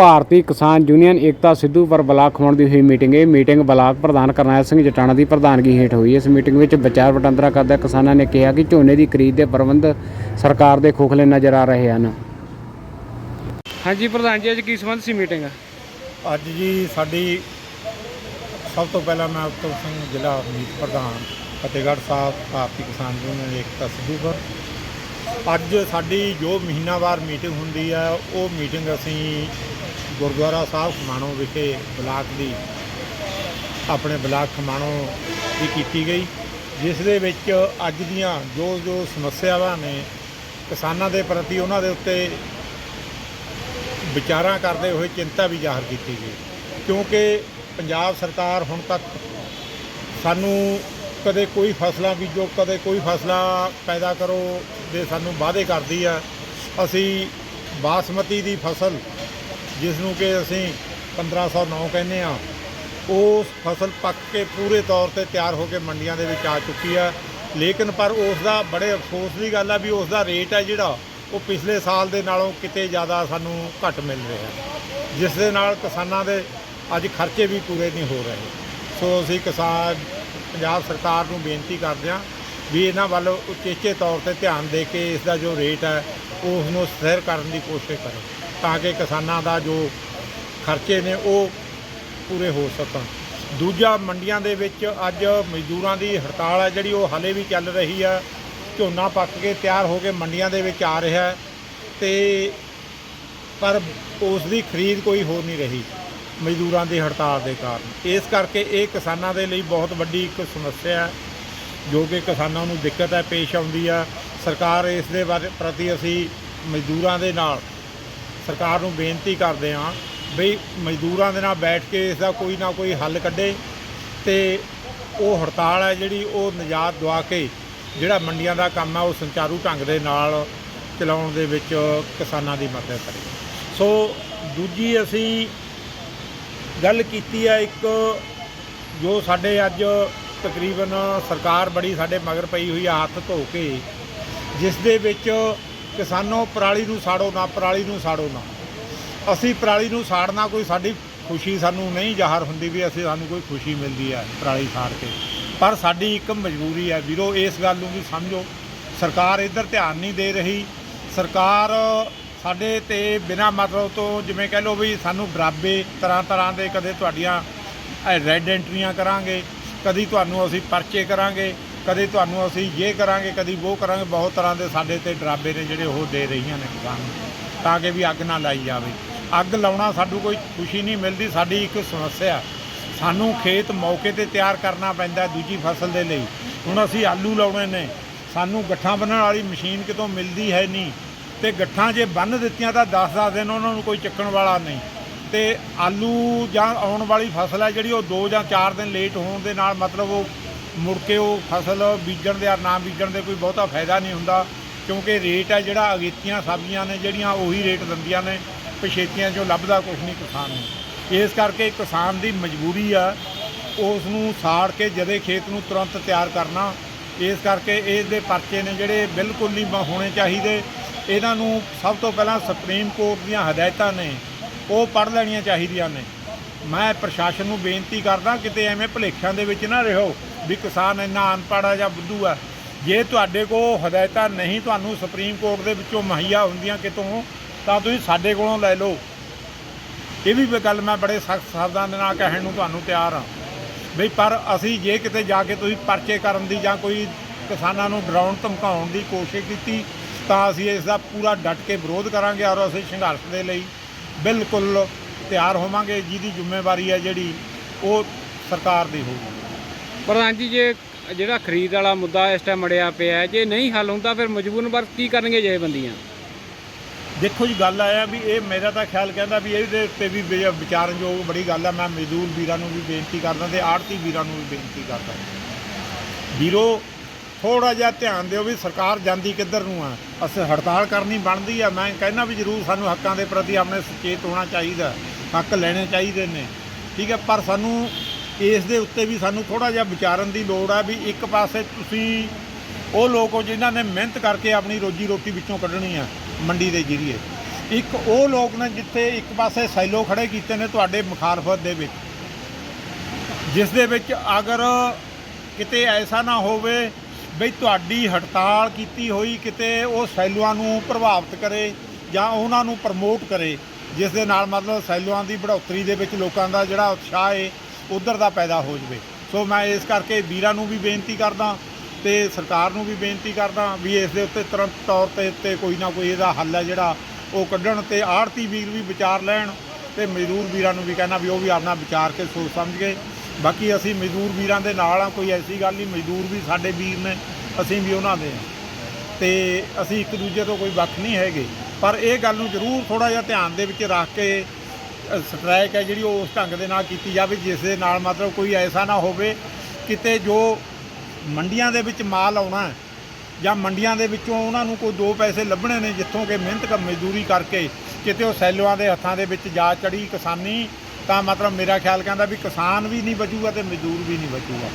ਭਾਰਤੀ Kisan union Ekta Sidhupur block Khaman ਦੀ ਹੋਈ meeting. ਇਹ ਮੀਟਿੰਗ ਬਲਾਕ ਪ੍ਰਧਾਨ ਕਰਨੈਲ ਸਿੰਘ ਜਟਾਣਾ ਦੀ ਪ੍ਰਧਾਨਗੀ ਹੇਠ ਹੋਈ। ਇਸ ਮੀਟਿੰਗ ਵਿੱਚ ਵਿਚਾਰ ਵਟਾਂਦਰਾ ਕਰਦੇ ਕਿਸਾਨਾਂ ਨੇ ਕਿਹਾ ਕਿ ਝੋਨੇ ਦੀ ਖਰੀਦ ਦੇ ਪ੍ਰਬੰਧ ਸਰਕਾਰ ਦੇ ਖੋਖਲੇ ਨਜ਼ਰ ਆ ਰਹੇ ਹਨ। ਹਾਂਜੀ ਪ੍ਰਧਾਨ ਜੀ ਅੱਜ ਕੀ ਸੰਬੰਧ ਸੀ ਮੀਟਿੰਗ ਅੱਜ ਜੀ ਸਾਡੀ ਸਭ ਤੋਂ ਪਹਿਲਾਂ ਮੈਂ ਉਤਮ ਸਿੰਘ ਜ਼ਿਲ੍ਹਾ ਮੀਤ ਪ੍ਰਧਾਨ ਫਤਿਹਗੜ੍ਹ ਸਾਹਿਬ ਭਾਰਤੀ ਕਿਸਾਨ ਯੂਨੀਅਨ ਏਕਤਾ ਸਿੱਧੂਪੁਰ ਅੱਜ ਸਾਡੀ ਜੋ ਮਹੀਨਾਵਾਰ ਮੀਟਿੰਗ ਹੁੰਦੀ ਹੈ ਉਹ ਮੀਟਿੰਗ ਅਸੀਂ ਗੁਰਦੁਆਰਾ ਸਾਹਿਬ ਖਮਾਣੋ ਵਿਖੇ ਬਲਾਕ ਦੀ ਆਪਣੇ ਬਲਾਕ ਖਮਾਣੋ ਦੀ ਕੀਤੀ ਗਈ, ਜਿਸ ਦੇ ਵਿੱਚ ਅੱਜ ਦੀਆਂ ਜੋ ਜੋ ਸਮੱਸਿਆਵਾਂ ਨੇ, ਕਿਸਾਨਾਂ ਦੇ ਪ੍ਰਤੀ ਉਹਨਾਂ ਦੇ ਉੱਤੇ ਵਿਚਾਰਾਂ ਕਰਦੇ ਹੋਏ ਚਿੰਤਾ ਵੀ ਜ਼ਾਹਰ ਕੀਤੀ ਗਈ। ਕਿਉਂਕਿ ਪੰਜਾਬ ਸਰਕਾਰ ਹੁਣ ਤੱਕ ਸਾਨੂੰ ਕਦੇ ਕੋਈ ਫਸਲਾਂ ਬੀਜੋ, ਕਦੇ ਕੋਈ ਫਸਲਾਂ ਪੈਦਾ ਕਰੋ, ਦੇ ਸਾਨੂੰ ਵਾਅਦੇ ਕਰਦੀ ਆ। ਅਸੀਂ ਬਾਸਮਤੀ ਦੀ ਫਸਲ ਜਿਸ ਨੂੰ ਕਿ ਅਸੀਂ 1509 ਕਹਿੰਦੇ ਆ ਉਸ ਫਸਲ ਪੱਕ ਕੇ ਪੂਰੇ ਤੌਰ ਤੇ ਤਿਆਰ ਹੋ ਕੇ ਮੰਡੀਆਂ ਦੇ ਵਿੱਚ ਆ ਚੁੱਕੀ ਆ ਲੇਕਿਨ ਪਰ ਉਸ ਦਾ ਬੜੇ ਅਫਸੋਸ ਦੀ ਗੱਲ ਆ ਵੀ ਉਸ ਦਾ ਰੇਟ ਹੈ ਜਿਹੜਾ, ਉਹ ਪਿਛਲੇ ਸਾਲ ਦੇ ਨਾਲੋਂ ਕਿਤੇ ਜ਼ਿਆਦਾ ਸਾਨੂੰ ਘੱਟ ਮਿਲ ਰਿਹਾ ਜਿਸ ਦੇ ਨਾਲ ਕਿਸਾਨਾਂ ਦੇ ਅੱਜ ਖਰਚੇ ਵੀ ਪੂਰੇ ਨਹੀਂ ਹੋ ਰਹੇ। ਸੋ ਅਸੀਂ ਕਿਸਾਨ, ਪੰਜਾਬ ਸਰਕਾਰ ਨੂੰ ਬੇਨਤੀ ਕਰਦੇ ਹਾਂ ਵੀ ਇਹਨਾਂ ਵੱਲ ਉਚੇਚੇ ਤੌਰ ਤੇ ਧਿਆਨ ਦੇ ਕੇ ਇਸ ਦਾ ਜੋ ਰੇਟ ਹੈ ਉਸ ਨੂੰ ਸਥਿਰ ਕਰਨ ਦੀ ਕੋਸ਼ਿਸ਼ ਕਰੋ। ਤਾਂ ਕਿ ਕਿਸਾਨਾਂ ਦਾ ਜੋ ਖਰਚੇ ਨੇ ਉਹ ਪੂਰੇ ਹੋ ਸਕਣ। ਦੂਜਾ ਮੰਡੀਆਂ ਦੇ ਵਿੱਚ ਅੱਜ ਮਜ਼ਦੂਰਾਂ ਦੀ ਹੜਤਾਲ ਹੈ, ਜਿਹੜੀ ਉਹ ਹਾਲੇ ਵੀ ਚੱਲ ਰਹੀ ਆ ਝੋਨਾ ਪੱਕ ਕੇ ਤਿਆਰ ਹੋ ਕੇ ਮੰਡੀਆਂ ਦੇ ਵਿੱਚ ਆ ਰਿਹਾ ਹੈ ਤੇ ਪਰ ਉਸ ਦੀ ਖਰੀਦ ਕੋਈ ਹੋ ਨਹੀਂ ਰਹੀ ਮਜ਼ਦੂਰਾਂ ਦੀ ਹੜਤਾਲ ਦੇ ਕਾਰਨ। ਇਸ ਕਰਕੇ ਇਹ ਕਿਸਾਨਾਂ ਦੇ ਲਈ ਬਹੁਤ ਵੱਡੀ ਇੱਕ ਸਮੱਸਿਆ ਹੈ, ਜੋ ਕਿ ਕਿਸਾਨਾਂ ਨੂੰ ਦਿੱਕਤ ਹੈ, ਪੇਸ਼ ਆਉਂਦੀ ਆ ਸਰਕਾਰ ਇਸ ਦੇ ਬਾਰੇ ਪ੍ਰਤੀ ਅਸੀਂ ਮਜ਼ਦੂਰਾਂ ਦੇ ਨਾਲ ਸਰਕਾਰ ਨੂੰ ਬੇਨਤੀ ਕਰਦੇ ਹਾਂ ਬਈ ਮਜ਼ਦੂਰਾਂ ਦੇ ਨਾਲ ਬੈਠ ਕੇ ਇਸ ਦਾ ਕੋਈ ਨਾ ਕੋਈ ਹੱਲ ਕੱਢੇ ਤੇ ਉਹ ਹੜਤਾਲ ਹੈ ਜਿਹੜੀ ਉਹ ਨਜ਼ਾਤ ਦਵਾ ਕੇ ਜਿਹੜਾ ਮੰਡੀਆਂ ਦਾ ਕੰਮ ਹੈ ਉਹ ਸੰਚਾਰੂ ਢੰਗ ਦੇ ਨਾਲ ਚਲਾਉਣ ਦੇ ਵਿੱਚ ਕਿਸਾਨਾਂ ਦੀ ਮਦਦ ਕਰੇ। ਸੋ ਦੂਜੀ ਅਸੀਂ ਗੱਲ ਕੀਤੀ ਹੈ ਇੱਕ ਜੋ ਸਾਡੇ ਅੱਜ ਤਕਰੀਬਨ ਸਰਕਾਰ ਬੜੀ ਸਾਡੇ ਮਗਰ ਪਈ ਹੋਈ ਆ ਹੱਥ ਧੋ ਕੇ, ਜਿਸ ਦੇ ਵਿੱਚ ਕਿਸਾਨੋਂ ਪਰਾਲੀ ਨੂੰ ਸਾੜੋ ਨਾ, ਪਰਾਲੀ ਨੂੰ ਸਾੜੋ ਨਾ। ਅਸੀਂ ਪਰਾਲੀ ਨੂੰ ਸਾੜਨਾ ਕੋਈ ਸਾਡੀ ਖੁਸ਼ੀ ਸਾਨੂੰ ਨਹੀਂ ਜ਼ਾਹਰ ਹੁੰਦੀ ਵੀ ਅਸੀਂ, ਸਾਨੂੰ ਕੋਈ ਖੁਸ਼ੀ ਮਿਲਦੀ ਹੈ ਪਰਾਲੀ ਸਾੜ ਕੇ। ਪਰ ਸਾਡੀ ਇੱਕ ਮਜਬੂਰੀ ਹੈ ਵੀਰੋ, ਇਸ ਗੱਲ ਨੂੰ ਵੀ ਸਮਝੋ। ਸਰਕਾਰ ਇੱਧਰ ਧਿਆਨ ਨਹੀਂ ਦੇ ਰਹੀ। ਸਰਕਾਰ ਸਾਡੇ ਤੇ ਬਿਨਾ ਮਤਲਬ ਤੋਂ ਜਿਵੇਂ ਕਹਿ ਲਓ ਵੀ ਸਾਨੂੰ ਬਰਾਬੇ ਤਰ੍ਹਾਂ ਤਰ੍ਹਾਂ ਦੇ ਕਦੇ ਤੁਹਾਡੀਆਂ ਰੈੱਡ ਐਂਟਰੀਆਂ ਕਰਾਂਗੇ, ਕਦੀ ਤੁਹਾਨੂੰ ਅਸੀਂ ਪਰਚੇ ਕਰਾਂਗੇ। ਕਦੇ ਤੁਹਾਨੂੰ ਅਸੀਂ ਇਹ ਕਰਾਂਗੇ ਕਦੀ ਉਹ ਕਰਾਂਗੇ ਬਹੁਤ ਤਰ੍ਹਾਂ ਦੇ ਸਾਡੇ ਤੇ ਡਰਾਬੇ ਨੇ ਜਿਹੜੇ ਉਹ ਦੇ ਰਹੀਆਂ ਨੇ ਕਿਸਾਨ ਨੂੰ, ਤਾਂ ਕਿ ਵੀ ਅੱਗ ਨਾ ਲਾਈ ਜਾਵੇ। ਅੱਗ ਲਾਉਣਾ ਸਾਨੂੰ ਕੋਈ ਖੁਸ਼ੀ ਨਹੀਂ ਮਿਲਦੀ ਸਾਡੀ ਇੱਕ ਸਮੱਸਿਆ ਸਾਨੂੰ ਖੇਤ ਮੌਕੇ ਤੇ ਤਿਆਰ ਕਰਨਾ ਪੈਂਦਾ ਦੂਜੀ ਫਸਲ ਦੇ ਲਈ। ਹੁਣ ਅਸੀਂ ਆਲੂ ਲਾਉਣੇ ਨੇ ਸਾਨੂੰ ਗੱਠਾਂ ਬੰਨਣ ਵਾਲੀ ਮਸ਼ੀਨ ਕਿਤੋਂ ਮਿਲਦੀ ਹੈ ਨਹੀਂ ਤੇ ਗੱਠਾਂ ਜੇ ਬੰਨ ਦਿੱਤੀਆਂ ਤਾਂ 10-10 ਦਿਨ ਉਹਨਾਂ ਨੂੰ ਕੋਈ ਚੱਕਣ ਵਾਲਾ ਨਹੀਂ। ਤੇ ਆਲੂ ਜਾਂ ਆਉਣ ਵਾਲੀ ਫਸਲ ਹੈ ਜਿਹੜੀ ਉਹ 2 ਜਾਂ 4 ਦਿਨ ਲੇਟ ਹੋਣ ਦੇ ਨਾਲ ਮਤਲਬ ਉਹ ਮੁੜ ਕੇ ਉਹ ਫਸਲ ਬੀਜਣ ਦੇ ਜਾਂ ਨਾ ਬੀਜਣ ਦੇ ਕੋਈ ਬਹੁਤਾ ਫਾਇਦਾ ਨਹੀਂ ਹੁੰਦਾ, ਕਿਉਂਕਿ ਰੇਟ ਹੈ ਜਿਹੜਾ ਅਗੇਤੀਆਂ ਸਬਜ਼ੀਆਂ ਨੇ ਜਿਹੜੀਆਂ ਉਹੀ ਰੇਟ ਦਿੰਦੀਆਂ ਨੇ, ਪਛੇਤੀਆਂ 'ਚੋਂ ਲੱਭਦਾ ਕੁਝ ਨਹੀਂ ਕਿਸਾਨ ਨੂੰ। ਇਸ ਕਰਕੇ ਕਿਸਾਨ ਦੀ ਮਜਬੂਰੀ ਆ, ਉਸ ਨੂੰ ਸਾੜ ਕੇ ਜਦੇ ਖੇਤ ਨੂੰ ਤੁਰੰਤ ਤਿਆਰ ਕਰਨਾ, ਇਸ ਕਰਕੇ ਇਸ ਦੇ ਪਰਚੇ ਨੇ ਜਿਹੜੇ ਬਿਲਕੁਲ ਨਹੀਂ ਹੋਣੇ ਚਾਹੀਦੇ। ਇਹਨਾਂ ਨੂੰ ਸਭ ਤੋਂ ਪਹਿਲਾਂ ਸੁਪਰੀਮ ਕੋਰਟ ਦੀਆਂ ਹਦਾਇਤਾਂ ਨੇ, ਉਹ ਪੜ੍ਹ ਲੈਣੀਆਂ ਚਾਹੀਦੀਆਂ ਨੇ। ਮੈਂ ਪ੍ਰਸ਼ਾਸਨ ਨੂੰ ਬੇਨਤੀ ਕਰਦਾ, ਕਿਤੇ ਐਵੇਂ ਭੁਲੇਖਿਆਂ ਦੇ ਵਿੱਚ ਨਾ ਰਹੋ। ਵੀ ਕਿਸਾਨ ਇੰਨਾ ਅਨਪੜ੍ਹ ਆ ਜਾਂ ਬੁੱਧੂ ਆ, ਜੇ ਤੁਹਾਡੇ ਕੋਲ ਹਦਾਇਤਾਂ ਨਹੀਂ, ਤੁਹਾਨੂੰ ਸੁਪਰੀਮ ਕੋਰਟ ਦੇ ਵਿੱਚੋਂ ਮੁਹੱਈਆ ਹੁੰਦੀਆਂ ਕਿਤੋਂ, ਤਾਂ ਤੁਸੀਂ ਸਾਡੇ ਕੋਲੋਂ ਲੈ ਲਓ। ਇਹ ਵੀ ਗੱਲ ਮੈਂ ਬੜੇ ਸਖਤ ਸ਼ਬਦਾਂ ਦੇ ਨਾਲ ਕਹਿਣ ਨੂੰ ਤੁਹਾਨੂੰ ਤਿਆਰ ਹਾਂ। ਵੀ ਪਰ ਅਸੀਂ ਜੇ ਕਿਤੇ ਜਾ ਕੇ ਤੁਸੀਂ ਪਰਚੇ ਕਰਨ ਦੀ ਜਾਂ ਕੋਈ ਕਿਸਾਨਾਂ ਨੂੰ ਡਰਾਉਣ, ਧਮਕਾਉਣ ਦੀ ਕੋਸ਼ਿਸ਼ ਕੀਤੀ, ਤਾਂ ਅਸੀਂ ਇਸ ਦਾ ਪੂਰਾ ਡਟ ਕੇ ਵਿਰੋਧ ਕਰਾਂਗੇ ਔਰ ਅਸੀਂ ਸੰਘਰਸ਼ ਦੇ ਲਈ ਬਿਲਕੁਲ ਤਿਆਰ ਹੋਵਾਂਗੇ। ਜਿਹਦੀ ਜ਼ਿੰਮੇਵਾਰੀ ਹੈ ਜਿਹੜੀ ਉਹ ਸਰਕਾਰ ਦੀ ਹੋਊਗੀ। ਪ੍ਰਧਾਨ ਜੀ, ਜੇ ਜਿਹੜਾ ਖਰੀਦ ਵਾਲਾ ਮੁੱਦਾ ਇਸ ਟਾਈਮ ਅੜਿਆ ਪਿਆ ਜੇ ਨਹੀਂ ਹੱਲ ਹੁੰਦਾ ਫਿਰ ਮਜਬੂਰਨ ਵਰਤ ਕੀ ਕਰਨਗੇ ਜਥੇਬੰਦੀਆਂ ਦੇਖੋ ਜੀ, ਗੱਲ ਆਇਆ ਵੀ ਇਹ ਮੇਰਾ ਤਾਂ ਖਿਆਲ ਕਹਿੰਦਾ ਵੀ ਇਹਦੇ ਉੱਤੇ ਵੀ ਵਿ- ਵਿਚਾਰਨਯੋਗ ਬੜੀ ਗੱਲ ਆ। ਮੈਂ ਮਜ਼ਦੂਰ ਵੀਰਾਂ ਨੂੰ ਵੀ ਬੇਨਤੀ ਕਰਦਾ ਤੇ ਆੜਤੀ ਵੀਰਾਂ ਨੂੰ ਵੀ ਬੇਨਤੀ ਕਰਦਾ। ਵੀਰੋ ਥੋੜਾ ਜਿਹਾ ਧਿਆਨ ਦਿਓ ਵੀ ਸਰਕਾਰ ਜਾਂਦੀ ਕਿੱਧਰ ਨੂੰ ਆ। ਅਸੀਂ ਹੜਤਾਲ ਕਰਨੀ ਬਣਦੀ ਆ। ਮੈਂ ਕਹਿੰਦਾ ਵੀ ਜ਼ਰੂਰ ਸਾਨੂੰ ਹੱਕਾਂ ਦੇ ਪ੍ਰਤੀ ਆਪਣੇ ਸੁਚੇਤ ਹੋਣਾ ਚਾਹੀਦਾ। ਹੱਕ ਲੈਣੇ ਚਾਹੀਦੇ ਨੇ। ਠੀਕ ਹੈ ਪਰ ਸਾਨੂੰ ਇਸ ਦੇ ਉੱਤੇ ਵੀ ਸਾਨੂੰ ਥੋੜਾ ਜਿਹਾ ਵਿਚਾਰਨ ਦੀ ਲੋੜ ਆ ਵੀ ਇੱਕ ਪਾਸੇ ਤੁਸੀਂ ਉਹ ਲੋਕ ਹੋ ਜਿਨ੍ਹਾਂ ਨੇ ਮਿਹਨਤ ਕਰਕੇ ਆਪਣੀ ਰੋਜੀ ਰੋਟੀ ਵਿੱਚੋਂ ਕੱਢਣੀ ਆ ਮੰਡੀ ਦੇ ਜਰੀਏ। ਇੱਕ ਉਹ ਲੋਕ ਨੇ ਜਿੱਥੇ ਇੱਕ ਪਾਸੇ ਸੈਲੋ ਖੜੇ ਕੀਤੇ ਨੇ ਤੁਹਾਡੇ ਮੁਖਾਲਫਤ ਦੇ ਵਿੱਚ। ਜਿਸ ਦੇ ਵਿੱਚ ਅਗਰ ਕਿਤੇ ਐਸਾ ਨਾ ਹੋਵੇ ਬਈ ਤੁਹਾਡੀ ਹੜਤਾਲ ਕੀਤੀ ਹੋਈ ਕਿਤੇ ਉਹ ਸੈਲੂਆਂ ਨੂੰ ਪ੍ਰਭਾਵਿਤ ਕਰੇ ਜਾਂ ਉਹਨਾਂ ਨੂੰ ਪ੍ਰਮੋਟ ਕਰੇ, ਜਿਸ ਦੇ ਨਾਲ ਮਤਲਬ ਸੈਲੂਆਂ ਦੀ ਬੜੋਤਰੀ ਦੇ ਵਿੱਚ ਲੋਕਾਂ ਦਾ ਜਿਹੜਾ ਉਤਸ਼ਾਹ ਹੈ ਉਧਰ ਦਾ ਪੈਦਾ ਹੋ ਜਵੇ। ਸੋ ਮੈਂ ਇਸ ਕਰਕੇ ਵੀਰਾਂ ਨੂੰ ਵੀ ਬੇਨਤੀ ਕਰਦਾ ਤੇ ਸਰਕਾਰ ਨੂੰ ਵੀ ਬੇਨਤੀ ਕਰਦਾ ਵੀ ਇਸ ਦੇ ਉੱਤੇ ਤੁਰੰਤ ਤੌਰ ਤੇ ਉੱਤੇ ਕੋਈ ਨਾ ਕੋਈ ਇਹਦਾ ਹੱਲ ਹੈ ਜਿਹੜਾ ਉਹ ਕੱਢਣ ਤੇ ਆੜਤੀ ਵੀਰ ਵੀ ਵਿਚਾਰ ਲੈਣ ਤੇ ਮਜ਼ਦੂਰ ਵੀਰਾਂ ਨੂੰ ਵੀ ਕਹਿਣਾ ਵੀ ਉਹ ਵੀ ਆਪਣਾ ਵਿਚਾਰ ਕੇ ਸੋਚ ਸਮਝ ਕੇ। ਬਾਕੀ ਅਸੀਂ ਮਜ਼ਦੂਰ ਵੀਰਾਂ ਦੇ ਨਾਲ ਆ, ਕੋਈ ਐਸੀ ਗੱਲ ਨਹੀਂ, ਮਜ਼ਦੂਰ ਵੀ ਸਾਡੇ ਵੀਰ ਨੇ, ਅਸੀਂ ਵੀ ਉਹਨਾਂ ਦੇ ਹਾਂ। ਤੇ ਅਸੀਂ ਇੱਕ ਦੂਜੇ ਤੋਂ ਕੋਈ ਵੱਖ ਨਹੀਂ ਹੈਗੇ। ਪਰ ਇਹ ਗੱਲ ਨੂੰ ਜ਼ਰੂਰ ਥੋੜਾ ਜਿਹਾ ਧਿਆਨ ਦੇ ਵਿੱਚ ਰੱਖ ਕੇ ਸਟ੍ਰਾਈਕ ਹੈ ਜਿਹੜੀ ਉਹ ਉਸ ਢੰਗ ਦੇ ਨਾਲ ਕੀਤੀ ਜਾਵੇ, ਜਿਸ ਦੇ ਨਾਲ ਮਤਲਬ ਕੋਈ ਐਸਾ ਨਾ ਹੋਵੇ ਕਿਤੇ ਜੋ ਮੰਡੀਆਂ ਦੇ ਵਿੱਚ ਮਾਲ ਆਉਣਾ ਜਾਂ ਮੰਡੀਆਂ ਦੇ ਵਿੱਚੋਂ ਉਹਨਾਂ ਨੂੰ ਕੋਈ ਦੋ ਪੈਸੇ ਲੱਭਣੇ ਨੇ, ਜਿੱਥੋਂ ਕਿ ਮਿਹਨਤ ਕਰ ਮਜ਼ਦੂਰੀ ਕਰਕੇ ਕਿਤੇ ਉਹ ਸੈਲੂਆਂ ਦੇ ਹੱਥਾਂ ਦੇ ਵਿੱਚ ਜਾ ਚੜੀ ਕਿਸਾਨੀ, ਤਾਂ ਮਤਲਬ ਮੇਰਾ ਖਿਆਲ ਕਹਿੰਦਾ ਵੀ ਕਿਸਾਨ ਵੀ ਨਹੀਂ ਬਚੂਗਾ ਤੇ ਮਜ਼ਦੂਰ ਵੀ ਨਹੀਂ ਬਚੂਗਾ।